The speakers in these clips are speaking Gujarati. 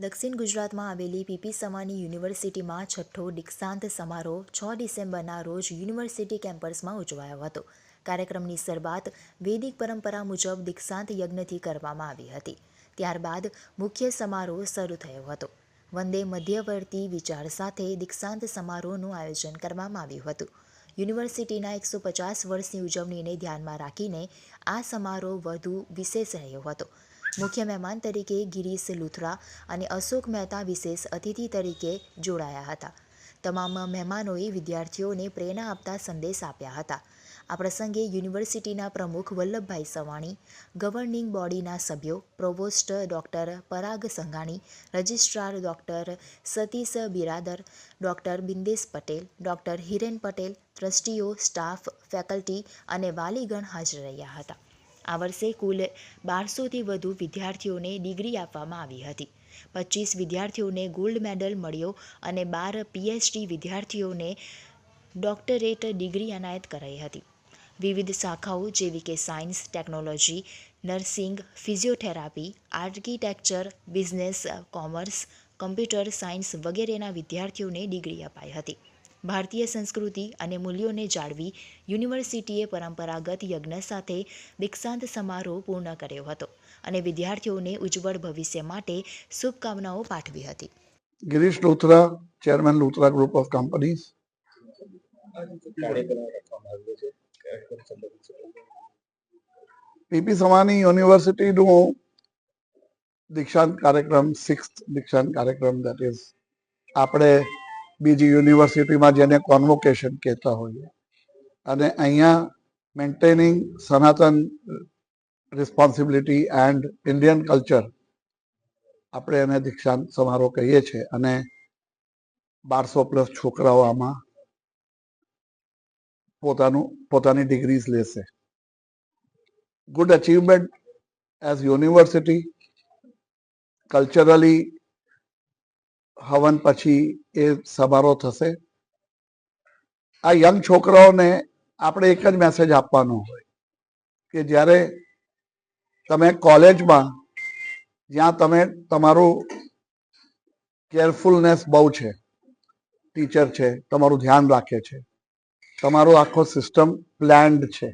દક્ષિણ ગુજરાતમાં આવેલી પીપી સમાની યુનિવર્સિટીમાં છઠ્ઠો દીક્ષાંત સમારોહ છ ડિસેમ્બરના રોજ યુનિવર્સિટી કેમ્પસમાં ઉજવાયો હતો. કાર્યક્રમની શરૂઆત વૈદિક પરંપરા મુજબ દીક્ષાંત યજ્ઞથી કરવામાં આવી હતી. ત્યારબાદ મુખ્ય સમારોહ શરૂ થયો હતો. વંદે મધ્યવર્તી વિચાર સાથે દીક્ષાંત સમારોહનું આયોજન કરવામાં આવ્યું હતું. યુનિવર્સિટીના એકસો પચાસ વર્ષની ઉજવણીને ધ્યાનમાં રાખીને આ સમારોહ વધુ વિશેષ રહ્યો હતો. મુખ્ય મહેમાન તરીકે ગિરીશ લુથરા અને અશોક મહેતા વિશેષ અતિથિ તરીકે જોડાયા હતા. તમામ મહેમાનોએ વિદ્યાર્થીઓને પ્રેરણા આપતા સંદેશ આપ્યા હતા. આ પ્રસંગે યુનિવર્સિટીના પ્રમુખ વલ્લભભાઈ સવાણી, ગવર્નિંગ બોડીના સભ્યો provost doctor Parag Sanghani, registrar doctor Satish Biradar, doctor Bindesh Patel, doctor Hiren Patel, ટ્રસ્ટીઓ, staff, faculty અને વાલીગણ હાજર રહ્યા હતા. આ વર્ષે કુલ બારસોથી વધુ વિદ્યાર્થીઓને ડિગ્રી આપવામાં આવી હતી. પચીસ વિદ્યાર્થીઓને ગોલ્ડ મેડલ મળ્યો અને બાર પીએચડી વિદ્યાર્થીઓને ડોક્ટરેટ ડિગ્રી એનાયત કરાઈ હતી. વિવિધ શાખાઓ જેવી કે science, technology, nursing, physiotherapy, architecture, business, commerce, computer science વગેરેના વિદ્યાર્થીઓને ડિગ્રી અપાઈ હતી. ભારતીય સંસ્કૃતિ અને મૂલ્યોને જાળવી યુનિવર્સિટીએ પરંપરાગત યજ્ઞ સાથે દીક્ષાંત સમારોહ પૂર્ણ કર્યો હતો અને વિદ્યાર્થીઓને ઉજ્જવળ ભવિષ્ય માટે શુભકામનાઓ પાઠવી હતી. Girish Lothra, chairman Lothra group of companies. PP Savani યુનિવર્સિટીનું દીક્ષાંત કાર્યક્રમ સિક્સ દીક્ષાંત કાર્યક્રમ દેટ ઇઝ આપણે બીજી યુનિવર્સિટીમાં જેને કોન્વોકેશન કહેતા હોઈએ. અને અહીંયા મેન્ટેનિંગ સનાતન રિસ્પોન્સિબિલિટી એન્ડ ઇન્ડિયન કલ્ચર આપણે એને દીક્ષાંત સમારોહ કહીએ છીએ. અને બારસો પ્લસ છોકરાઓ આમાં પોતાનું, પોતાની ડિગ્રીઝ લેશે. Good achievement as university culturally હવન પછી એ સમારોહ થશે. આ યંગ છોકરાઓને આપણે એક જ મેસેજ આપવાનો હોય કે જ્યારે તમે કોલેજમાં, જ્યાં તમે તમારું કેરફુલનેસ બહુ છે ટીચર છે, તમારું ધ્યાન રાખે છે, તમારો આખો સિસ્ટમ પ્લાન્ડ છે,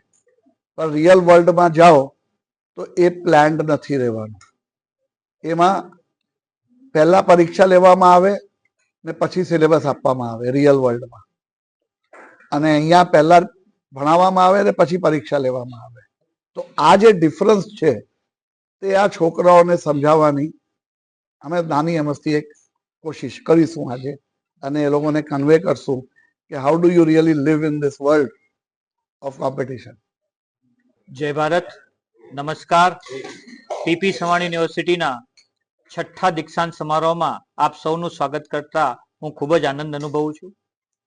પણ રિયલ વર્લ્ડમાં જાઓ તો એ પ્લાન્ડ નથી રહેવાનું. એમાં પહેલા પરીક્ષા લેવામાં આવે ને પછી સિલેબસ આપવામાં આવે રિયલ વર્લ્ડમાં. અને અહીંયા પહેલા ભણાવવામાં આવે ને પછી પરીક્ષા લેવામાં આવે. તો આ જે ડિફરન્સ છે તે આ છોકરાઓને સમજાવવાની અમે નાની અમસ્તી એક કોશિશ કરીશું આજે. અને એ લોકોને કન્વે કરશું કે how do you really live in this world of competition જય ભારત. નમસ્કાર. પીપી સવાણી યુનિવર્સિટીના છઠ્ઠા દીક્ષાંત સમારોહમાં આપ સૌનું સ્વાગત કરતા હું ખૂબ જ આનંદ અનુભવું છું.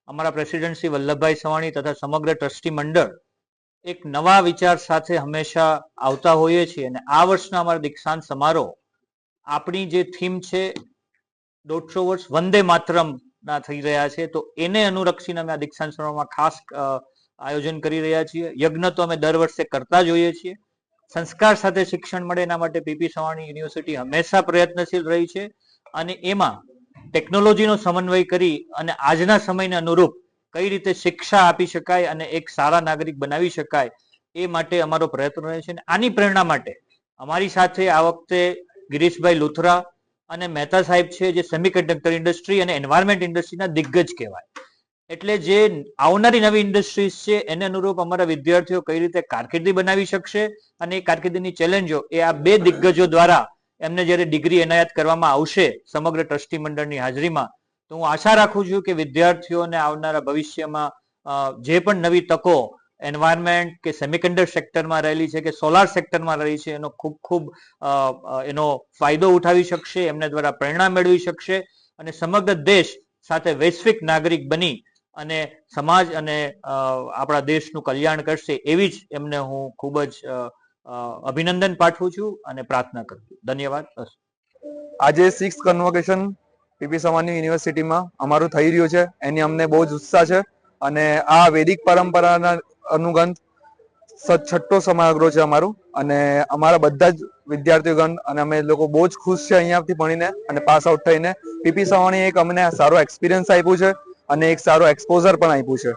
અમારા પ્રેસિડેન્ટ શ્રી વલ્લભભાઈ સવાણી તથા સમગ્ર ટ્રસ્ટી મંડળ એક નવા વિચાર સાથે હંમેશા આવતા હોઈએ છીએ અને આ વર્ષના અમારા દીક્ષાંત સમારોહ આપણી જે થીમ છે, દોઢસો વર્ષ વંદે માતરમ ના થઈ રહ્યા છે, તો એને અનુરક્ષીને અમે આ દીક્ષાંત સમારોહમાં ખાસ આયોજન કરી રહ્યા છીએ. યજ્ઞ તો અમે દર વર્ષે કરતા જ હોઈએ છીએ. સંસ્કાર સાથે શિક્ષણ મળે એના માટે પીપી સવાણી યુનિવર્સિટી હંમેશા પ્રયત્નશીલ રહી છે અને એમાં ટેકનોલોજીનો સમન્વય કરી અને આજના સમયને અનુરૂપ કઈ રીતે શિક્ષા આપી શકાય અને એક સારા નાગરિક બનાવી શકાય એ માટે અમારો પ્રયત્ન રહે છે આની પ્રેરણા માટે અમારી સાથે આ વખતે ગિરીશભાઈ લુથરા અને મહેતા સાહેબ છે જે સેમિકન્ડક્ટર ઇન્ડસ્ટ્રી અને એન્વાયરમેન્ટ ઇન્ડસ્ટ્રીના દિગ્ગજ કહેવાય. એટલે જે આવનારી નવી ઇન્ડસ્ટ્રીઝ છે, એને અનુરૂપ અમારા વિદ્યાર્થીઓ કઈ રીતે કારકિર્દી બનાવી શકશે અને એ કારકિર્દીની ચેલેન્જો એ આ બે દિગ્ગજો દ્વારા એમને જ્યારે ડિગ્રી એનાયત કરવામાં આવશે સમગ્ર ટ્રસ્ટી મંડળની હાજરીમાં, તો હું આશા રાખું છું કે વિદ્યાર્થીઓને આવનારા ભવિષ્યમાં જે પણ નવી તકો એન્વાયરમેન્ટ કે સેમિકન્ડક્ટર સેક્ટરમાં રહેલી છે કે સોલાર સેક્ટરમાં રહેલી છે, એનો ખૂબ ખૂબ એનો ફાયદો ઉઠાવી શકશે, એમને દ્વારા પ્રેરણા મેળવી શકશે અને સમગ્ર દેશ સાથે વૈશ્વિક નાગરિક બની અને સમાજ અને આપણા દેશનું કલ્યાણ કરશે એવી જ એમને હું ખૂબ જ અભિનંદન પાઠવું છું અને પ્રાર્થના કરું છું. ધન્યવાદ. આજે સિક્સ કન્વોકેશન પીપી સવાની યુનિવર્સિટીમાં અમારું થઈ રહ્યું છે. એની અમને બહુ જ ઉત્સાહ છે અને આ વૈદિક પરંપરાના અનુગંધ છઠ્ઠો સમારોહ છે અમારું અને અમારા બધા જ વિદ્યાર્થીઓગણ અને અમે લોકો બહુ જ ખુશ છે અહીંયાથી ભણીને અને પાસ આઉટ થઈને. પીપી સવાણી એક અમને સારો એક્સપિરિયન્સ આપ્યું છે. અને એક સારો એક્સપોઝર પણ આપ્યું છે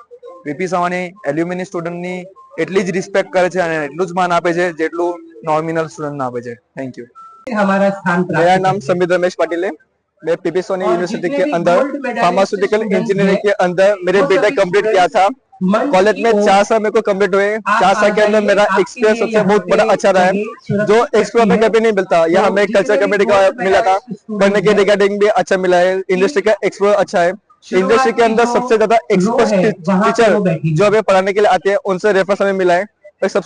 પીપી સવાણી એલ્યુમિની સ્ટુડન્ટની એટલી જ રિસ્પેક્ટ કરે છે અને એટલું જ માન આપે છે જેટલું નોમિનલ સ્ટુડન્ટ આપે છે થેન્ક યુ हमारा स्थान मेरा प्राप्त नाम संबित रमेश पाटिल है मैं पीपी सोनी और यूनिवर्सिटी जितने के भी अंदर gold medalist pharmaceutical students engineering हैं, के अंदर मेरे वो बीटेक सभी कंप्लीट किया था मंच कॉलेज की में ओर चार साल मेरे को कंप्लीट हुए आप चार साल के आ अंदर जाइए, मेरा आपके एक्सपीरियंस लिए सबसे यहाँ बहुत बड़ा पे अच्छा रहा है जगह जो सुरक्षित एक्सप्लोर में रखी है। कभी नहीं मिलता यहाँ तो हमें जितने कल्चर भी कमेटी का gold मिला था medalist students पढ़ने के हैं, रिगार्डिंग भी अच्छा मिला है इंडस्ट्री का एक्सप्लोर अच्छा है इंडस्ट्री के अंदर जो सबसे ज्यादा रो है, एक्सपर्ट वहाँ पे वो टीचर बैठी है। जो हमें पढ़ाने के लिए आते हैं उनसे रेफरेंस हमें मिला है और सबसे